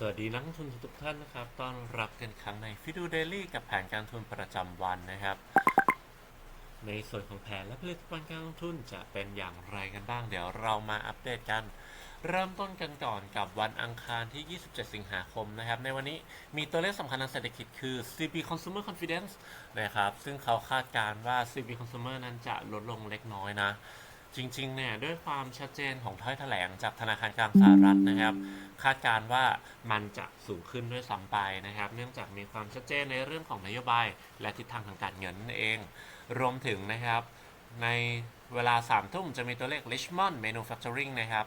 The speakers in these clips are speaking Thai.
สวัสดีนักลงทุนทุกท่านนะครับ ต้อนรับกันครั้งในฟิดูเดลี่กับแผนการลงทุนประจำวันนะครับ ในส่วนของแผนและผลิตภัณฑ์การลงทุนจะเป็นอย่างไรกันบ้าง เดี๋ยวเรามาอัปเดตกัน เริ่มต้นกันก่อนกับวันอังคารที่ 27 สิงหาคมนะครับ ในวันนี้มีตัวเลขสำคัญทางเศรษฐกิจคือ CB Consumer Confidence นะครับ ซึ่งเขาคาดการณ์ว่า CB Consumer นั้นจะลดลงเล็กน้อยนะ จริงๆ เนี่ยด้วยความชัดเจนของถ้อยแถลงจากธนาคารกลางสหรัฐนะครับ คาดการว่ามันจะสูงขึ้นด้วยซ้ำไปนะครับ เนื่องจากมีความชัดเจนในเรื่องของนโยบาย และทิศทางทางการเงินนั่นเอง รวมถึงนะครับ ในเวลา3ทุ่มจะมีตัวเลข Richmond Manufacturing นะครับ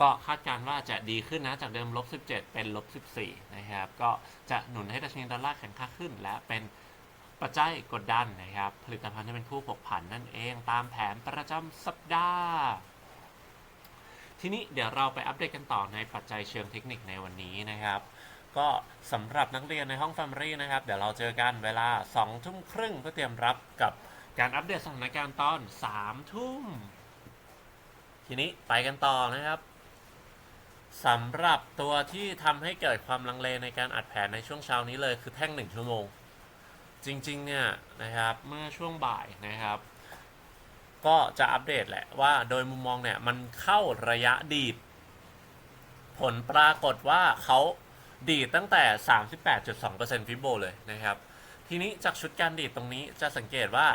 ก็คาดการว่าจะดีขึ้นนะ จากเดิมลบ17 เป็นลบ14 นะครับ ก็จะหนุนให้ดัชนีดอลลาร์แข็งค่าขึ้นและเป็น ปัจจัยกดดันนะครับ ผลิตภัณฑ์ที่เป็นคู่ผกผันนั่นเองตามแผนประจำสัปดาห์ ทีนี้เดี๋ยวเราไปอัปเดตกันต่อในปัจจัยเชิงเทคนิคในวันนี้นะครับ ก็สำหรับนักเรียนในห้อง Family นะครับ เดี๋ยวเราเจอกันเวลา2ทุ่มครึ่งเพื่อเตรียมรับกับการอัปเดตสถานการณ์ตอน3ทุ่ม ทีนี้ไปกันต่อนะครับสำหรับตัวที่ทำให้เกิดความลังเลในการอัดแผนในช่วงเช้านี้เลยคือแท่ง 1 ชั่วโมง จริงๆเนี่ยนะครับเมื่อช่วงบ่ายนะครับ ก็จะอัปเดตแหละว่าโดยมุมมองเนี่ยมันเข้าระยะดีด ผลปรากฏว่าเขาดีดตั้งแต่ 38.2%ฟิโบเลยนะครับ ทีนี้จากชุดการดีดตรงนี้จะสังเกตว่า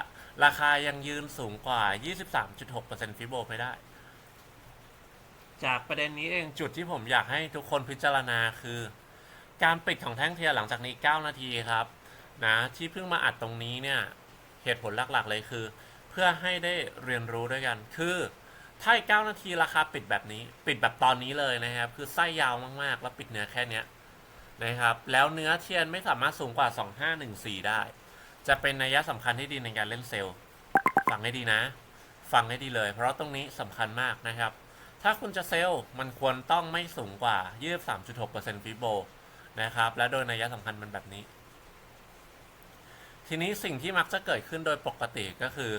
ราคายังยืนสูงกว่า 23.6%ฟิโบไม่ได้ จากประเด็นนี้เองจุดที่ผมอยากให้ทุกคนพิจารณาคือ การปิดของแท่งเทียร์หลังจากนี้ 9 นาทีครับ นะที่เพิ่งมาอัดตรงนี้เนี่ยเหตุผลหลักๆเลยคือ เพื่อให้ได้เรียนรู้ด้วยกัน คือถ้าอีก9นาทีราคาปิดแบบนี้ ปิดแบบตอนนี้เลยนะครับ คือไส้ยาวมากๆ แล้วปิดเนื้อแค่เนี้ยนะครับ แล้วเนื้อเทียนไม่สามารถสูงกว่า 2514 ได้ จะเป็นนัยสำคัญที่ดีในการเล่นเซลล์ฟังให้ดีนะ ฟังให้ดีเลย เพราะตรงนี้สำคัญมากนะครับ ถ้าคุณจะเซลล์มันควรต้องไม่สูงกว่า 23.6%ฟิโบนะครับ และโดยนัยสำคัญมันแบบนี้ ทีนี้สิ่งที่มักจะเกิดขึ้นโดยปกติก็คือ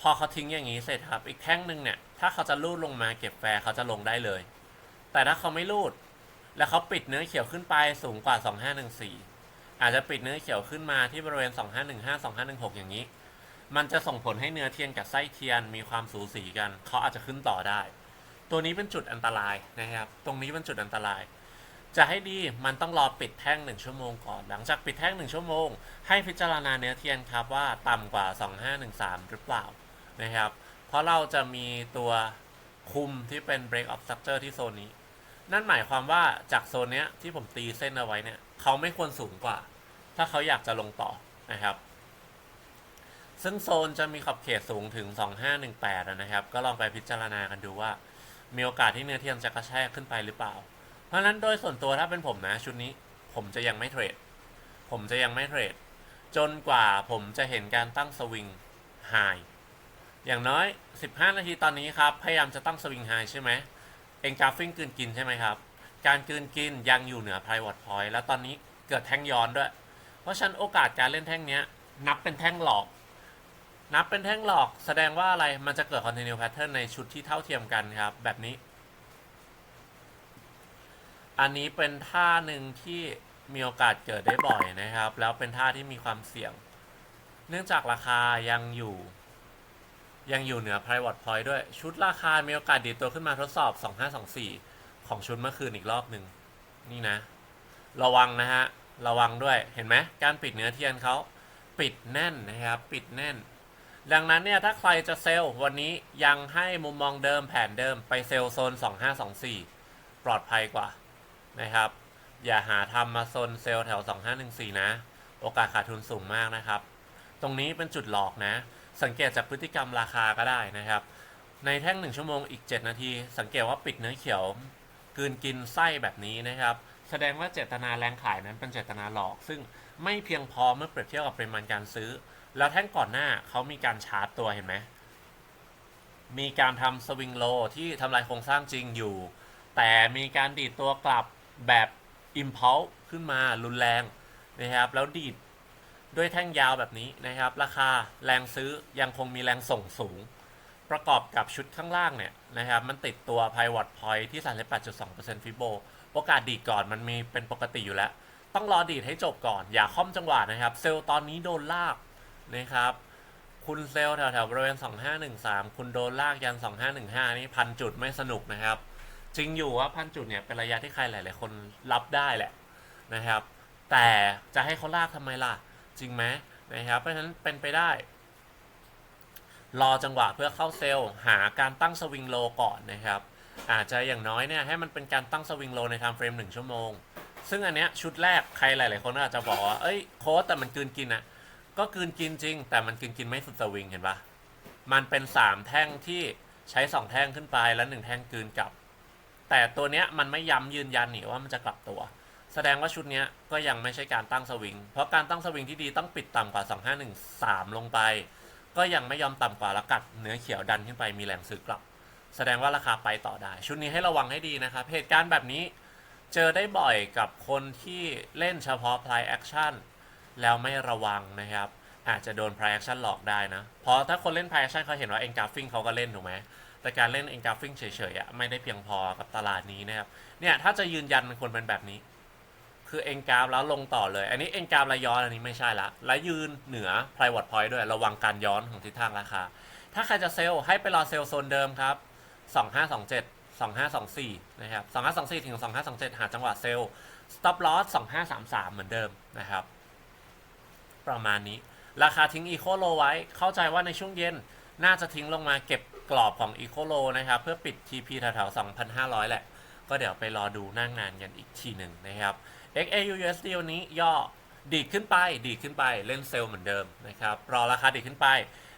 พอเขาทิ้งอย่างนี้เสร็จครับ อีกแท่งหนึ่งเนี่ย ถ้าเขาจะลูดลงมาเก็บแฟร์เขาจะลงได้เลย แต่ถ้าเขาไม่ลูด แล้วเขาปิดเนื้อเขียวขึ้นไปสูงกว่า 2514 อาจจะปิดเนื้อเขียวขึ้นมาที่บริเวณ 2515 2516 อย่างนี้ มันจะส่งผลให้เนื้อเทียนกับไส้เทียนมีความสูสีกัน เขาอาจจะขึ้นต่อได้ ตัวนี้เป็นจุดอันตรายนะครับ ตรงนี้เป็นจุดอันตราย จะให้ดีมันต้องรอปิดแท่ง 1 ชั่วโมงก่อน หลังจากปิดแท่ง 1 ชั่วโมง ให้พิจารณาเนื้อเทียนครับว่าต่ำกว่า 2513 หรือเปล่านะครับ เพราะเราจะมีตัวคุมที่เป็น break of structure ที่โซนนี้ นั่นหมายความว่าจากโซนเนี้ยที่ผมตีเส้นเอาไว้เนี่ยเขาไม่ควรสูงกว่า ถ้าเขาอยากจะลงต่อนะครับ ซึ่งโซนจะมีขอบเขตสูงถึง 2518 นะครับ ก็ลองไปพิจารณากันดูว่า มีโอกาสที่เนื้อเทียนจะกระแทกขึ้นไปหรือเปล่า เพราะนั้นโดยส่วนตัวถ้าเป็นผมนะชุดนี้ ผมจะยังไม่เทรด ผมจะยังไม่เทรด จนกว่าผมจะเห็นการตั้งสวิงไฮอย่างน้อย 15 นาทีตอนนี้ครับ พยายามจะตั้งสวิงไฮใช่ไหมเองกราฟิงกืนกินใช่ไหมครับ การกืนกินยังอยู่เหนือ private point แล้วตอนนี้เกิดแท่งย้อนด้วย เพราะฉะนั้นโอกาสการเล่นแท่งเนี้ย นับเป็นแท่งหลอก นับเป็นแท่งหลอก แสดงว่าอะไรมันจะเกิด continue pattern ในชุดที่เท่าเทียมกันครับ แบบนี้ อันนี้เป็นท่าหนึ่งที่มีโอกาสเกิดได้บ่อยนะครับ แล้วเป็นท่าที่มีความเสี่ยง เนื่องจากราคายังอยู่ ยังอยู่เหนือ private point ด้วย ชุดราคา มีโอกาสดีตัวขึ้นมาทดสอบ 2524 ของชุดเมื่อคืนอีกรอบหนึ่งนี่นะ ระวังนะฮะ ระวังด้วยเห็นไหมการปิดเนื้อเทียนเขาปิดแน่นนะครับ ปิดแน่น ดังนั้นเนี่ยถ้าใครจะเซลล์วันนี้ยังให้มุมมองเดิมแผนเดิมไปเซลล์โซน 2524 ปลอดภัยกว่า นะครับ อย่าหาทำมาโซนเซลล์แถว 2514 นะ โอกาสขาดทุนสูงมากนะครับ ตรงนี้เป็นจุดหลอกนะ สังเกตจากพฤติกรรมราคาก็ได้นะครับ ในแท่ง 1 ชั่วโมงอีก 7 นาที สังเกตว่าปิดเนื้อเขียวกืนกินไส้แบบนี้นะครับ แสดงว่าเจตนาแรงขายนั้นเป็นเจตนาหลอก ซึ่งไม่เพียงพอเมื่อเปรียบเทียบกับปริมาณการซื้อ แล้วแท่งก่อนหน้าเขามีการชาร์จตัวเห็นไหมมีการทำสวิงโลที่ทำลายโครงสร้างจริงอยู่ แต่มีการดีดตัวกลับ แบบ impulse ขึ้นมารุนแรงนะครับแล้วดีดด้วยแท่งยาวแบบนี้นะครับ ราคาแรงซื้อยังคงมีแรงส่งสูง ประกอบกับชุดข้างล่างเนี่ยนะครับ มันติดตัว pivot point ที่ 38.2%ฟิโบโอกาสดีดก่อนมันมีเป็นปกติอยู่แล้ว ต้องรอดีดให้จบก่อน อย่าค่อมจังหวะนะครับ เซลล์ตอนนี้โดนลากนะครับ คุณเซลล์แถวๆบริเวณ 2513 คุณโดนลากยัน 2515 นี่พันจุดไม่สนุกนะครับ จริงอยู่ว่าพันจุดเนี่ยเป็นระยะที่ใครหลาย ๆ คนรับได้แหละนะครับ แต่จะให้เขาลากทำไมล่ะ จริงไหมนะครับเพราะฉะนั้นเป็นไปได้ รอจังหวะเพื่อเข้าเซลล์หาการตั้งสวิงโลก่อนนะครับ อาจจะอย่างน้อยเนี่ยให้มันเป็นการตั้งสวิงโลในไทม์เฟรมหนึ่งชั่วโมง ซึ่งอันเนี้ยชุดแรกใครหลาย ๆ คนอาจจะบอกว่าเอ้ยโค้ดแต่มันกืนกินอะก็กืนกินจริง แต่มันกืนกินไม่สุดสวิงเห็นปะมันเป็น 3 แท่งที่ใช้ 2 แท่งขึ้นไปแล้ว 1 แท่งกืนกลับ แต่ตัวเนี้ยมันไม่ย้ำยืนยันหนี่ว่ามันจะกลับตัว แสดงว่าชุดเนี้ยก็ยังไม่ใช่การตั้งสวิง เพราะการตั้งสวิงที่ดีต้องปิดต่ำกว่า 2513 ลงไป ก็ยังไม่ยอมต่ำกว่าแล้วกัดเนื้อเขียวดันขึ้นไปมีแรงซื้อกลับ แสดงว่าราคาไปต่อได้ ชุดนี้ให้ระวังให้ดีนะครับเหตุการณ์แบบนี้เจอได้บ่อยกับคนที่เล่นเฉพาะ ply action แล้วไม่ระวังนะครับอาจจะโดน ply action หลอกได้นะเพราะถ้าคนเล่น ply action เขาเห็นว่า engulfing เขาก็เล่นถูกไหม แต่การเล่น engulfing เฉยๆอะไม่ได้เพียงพอกับตลาดนี้นะครับเนี่ยถ้าจะยืนยันมันควรเป็นแบบนี้ คือเองกราฟแล้วลงต่อเลย อันนี้เองกราฟระย้อนอันนี้ไม่ใช่ละและยืนเหนือ private point ด้วยระวังการย้อนของทิศทางราคา ถ้าใครจะเซลล์ให้ไปรอเซลล์โซนเดิมครับ 2527 2524 นะครับ 2524 ถึง 2527 หาจังหวะเซลล์ stop loss 2533 เหมือนเดิมนะครับ ประมาณนี้ ราคาทิ้ง eco low ไว้ เข้าใจว่าในช่วงเย็น น่าจะทิ้งลงมาเก็บ กรอบของ eco l o นะครับ เพื่อปิด TP แถวๆ2,500 แหละ ก็เดี๋ยวไปรอดูหน้างงานกันอีกทีหนึ่งนะครับ XAU USD วันนี้ย่อดีดขึ้นไป ดีดขึ้นไปเล่นเซลล์เหมือนเดิมนะครับ รอราคาดีดขึ้นไป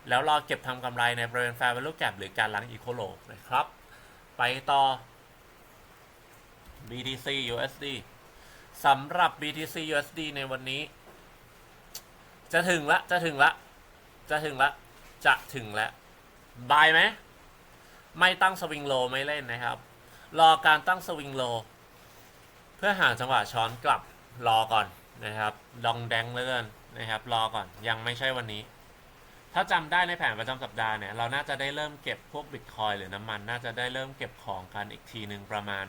แล้วรอเก็บทำกำไรในบริเวณ fair value gap หรือการล้าง eco l o นะครับ ไปต่อ BTC USD สำหรับ BTC USD ในวันนี้ จะถึงละ จะถึงละ จะถึงละ จะถึงละ บายไหมไม่ตั้งสวิงโลไม่เล่นนะครับ รอการตั้งสวิงโล เพื่อหาจังหวะช้อนกลับรอก่อนนะครับดองแดงเลื่อนนะครับ รอก่อนยังไม่ใช่วันนี้ ถ้าจำได้ในแผนประจำสัปดาห์เนี่ยเราน่าจะได้เริ่มเก็บพวกบิตคอยหรือน้ำมัน น่าจะได้เริ่มเก็บของกันอีกทีหนึ่งประมาณ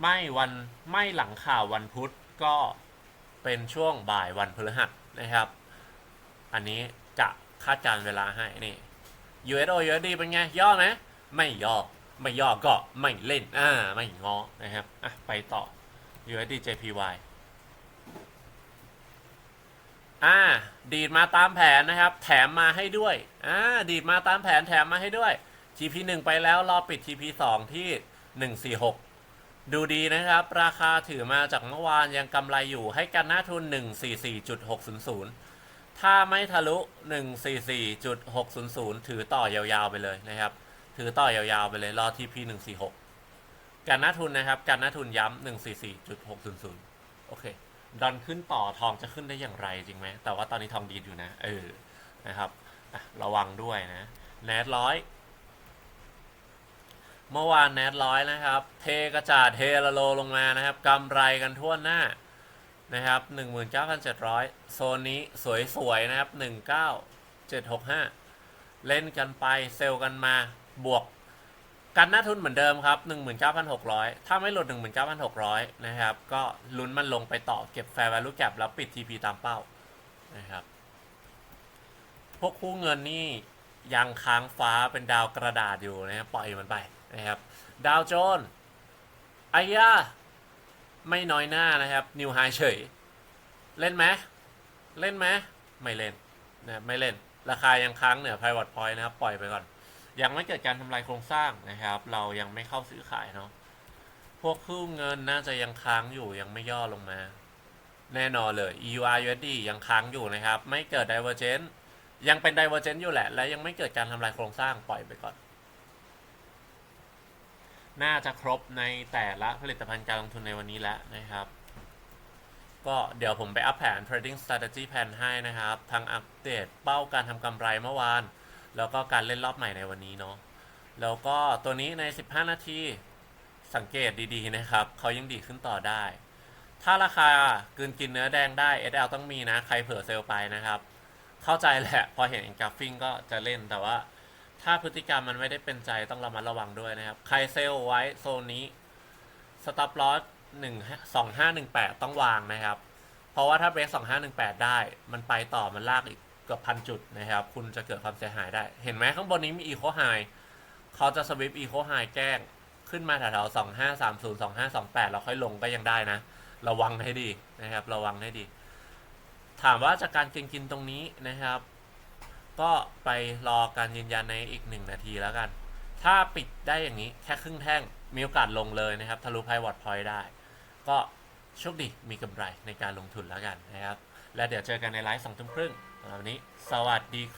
ไม่วันไม่หลังข่าววันพุธก็เป็นช่วงบ่ายวันพฤหัสนะครับ อันนี้จะ คาดการเวลาให้นี่ USO USD เป็นไง ย่อไหมไม่ย่อ ไม่ย่อก็ไม่เล่น อ่า ไม่งอนะครับ อะ ไปต่อ USD JPY อ่า ดีดมาตามแผนนะครับ แถมมาให้ด้วย อ่า ดีดมาตามแผนแถมมาให้ด้วย TP 1ไปแล้ว รอปิด TP 2ที่ 146 ดูดีนะครับ ราคาถือมาจากเมื่อวานยังกำไรอยู่ให้กันหน้าทุน 144.600 ถ้าไม่ทะลุ 144.600 ถือต่อยาวๆ ไปเลยนะครับ ถือต่อยาวๆ ไปเลย รอที่ P 146การหน้าทุนนะครับ การหน้าทุนย้ำ144.600 โอเค ดอนขึ้นต่อทองจะขึ้นได้อย่างไรจริงไหม แต่ว่าตอนนี้ทองดีดอยู่นะ เออ นะครับะระวังด้วยนะ แนทร้อย เมื่อวานแนทร้อยนะครับ เทกระจาดเทละโลลงมานะครับกำไรกันทั่วหน้า นะครับ 19,700 โซนนี้สวยๆ นะครับ 19765 เล่นกันไปเซลล์กันมาบวกกันหน้าทุนเหมือนเดิมครับ 19,600 ถ้าไม่หลุด 19,600 นะครับ ก็ลุ้นมันลงไปต่อเก็บ Fair Value Gap แล้วปิด TP ตามเป้านะครับ พวกคู่เงินนี่ยังค้างฟ้าเป็นดาวกระดาษอยู่นะครับปล่อยมันไปนะครับ ดาวโจนส์ไอ้ยา ไม่น้อยหน้านะครับ นิวไฮเฉย เล่นไหมเล่นไหมไม่เล่นนะไม่เล่น ราคายังค้างเหนือ private point นะครับ ปล่อยไปก่อน ยังไม่เกิดการทำลายโครงสร้างนะครับ เรายังไม่เข้าซื้อขายเนาะพวกคู่เงินน่าจะยังค้างอยู่ยังไม่ย่อลงมา แน่นอนเลย EUR USD ยังค้างอยู่นะครับ ไม่เกิด divergence ยังเป็น divergence อยู่แหละ และยังไม่เกิดการทำลายโครงสร้างปล่อยไปก่อน น่าจะครบในแต่ละผลิตภัณฑ์การลงทุนในวันนี้แล้วนะครับ ก็เดี๋ยวผมไปอัปแผน trading strategy plan ให้นะครับ ทั้งอัปเดตเป้าการทำกำไรเมื่อวาน แล้วก็การเล่นรอบใหม่ในวันนี้เนาะ แล้วก็ตัวนี้ใน 15 นาทีสังเกตดีๆนะครับ เขายังดีขึ้นต่อได้ ถ้าราคากลืนกินเนื้อแดงได้ SL ต้องมีนะ ใครเผื่อเซลล์ไปนะครับ เข้าใจแหละ พอเห็น engulfing ก็จะเล่นแต่ว่า ถ้าพฤติกรรมมันไม่ได้เป็นใจต้องระมัดระวังด้วยนะครับ ใครเซลไว้โซนนี้สต็อปลอสหนึ่งสองห้าหนึ่งแปดต้องวางนะครับ เพราะว่าถ้าเบรกสองห้าหนึ่งแปดได้ มันไปต่อมันลากอีกเกือบพันจุดนะครับ คุณจะเกิดความเสียหายได้ เห็นไหมข้างบนนี้มีอีโคไฮเขาจะสวิปอีโคไฮแกล้งขึ้นมาแถวๆสองห้าสามศูนย์สองห้าสองแปดเราค่อยลงก็ยังได้นะ ระวังให้ดีนะครับ ระวังให้ดี ถามว่าจากการกินกินตรงนี้นะครับ ก็ไปรอการยืนยันในอีกหนึ่งนาทีแล้วกัน ถ้าปิดได้อย่างนี้แค่ครึ่งแท่ง มีโอกาสลงเลยนะครับ ทะลุไพวอตพอยได้ ก็โชคดีมีกำไรในการลงทุนแล้วกันนะครับ และเดี๋ยวเจอกันในไลฟ์สองทุ่มครึ่งวันนี้ สวัสดี